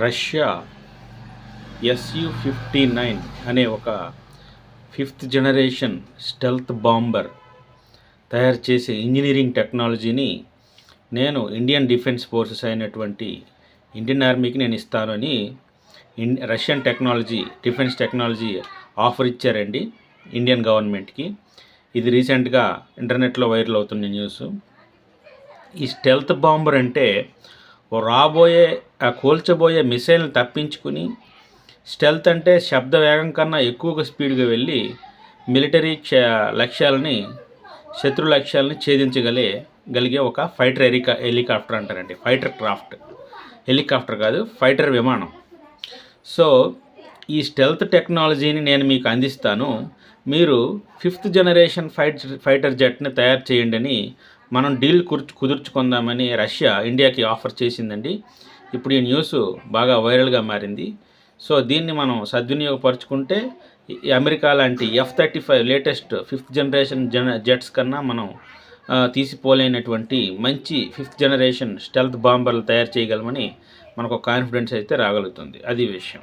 Russia SU fifty nine అనే ఒక fifth generation stealth bomber తయారు చేసే ఇంజనీరింగ్ టెక్నాలజీని నేను ఇండియన్ డిఫెన్స్ ఫోర్సెస్ అయినటువంటి ఇండియన్ ఆర్మీకి నేను ఇస్తానని in Russian technology defence technology offer ఇచ్చారండి ఇండియన్ గవర్నమెంట్కి. ఇది రీసెంట్గా ఇంటర్నెట్లో వైరల్ అవుతున్న న్యూస్. ఈ స్టెల్త్ బాంబర్ అంటే రాబోయే ఆ కూల్చబోయే మిసైల్ని తప్పించుకుని స్టెల్త్ అంటే శబ్ద వేగం కన్నా ఎక్కువగా స్పీడ్గా వెళ్ళి మిలిటరీ లక్ష్యాలని శత్రు లక్ష్యాలని ఛేదించగలే గలిగే ఒక ఫైటర్ హెలికా హెలికాప్టర్ అంటారండి. Fighter craft. హెలికాప్టర్ కాదు ఫైటర్ విమానం. సో ఈ స్టెల్త్ టెక్నాలజీని నేను మీకు అందిస్తాను. మీరు ఫిఫ్త్ జనరేషన్ ఫైట్ ఫైటర్ జెట్ని తయారు చేయండి అని మనం డీల్ కుర్చు కుదుర్చుకుందామని రష్యా ఇండియాకి ఆఫర్ చేసిందండి. ఇప్పుడు ఈ న్యూస్ బాగా వైరల్గా మారింది. సో దీన్ని మనం సద్వినియోగపరుచుకుంటే అమెరికా లాంటి F thirty five latest fifth generation జన జెట్స్ కన్నా మనం తీసిపోలేనటువంటి మంచి ఫిఫ్త్ జనరేషన్ స్టెల్త్ బాంబర్లు తయారు చేయగలమని మనకు కాన్ఫిడెన్స్ అయితే రాగలుగుతుంది. అది విషయం.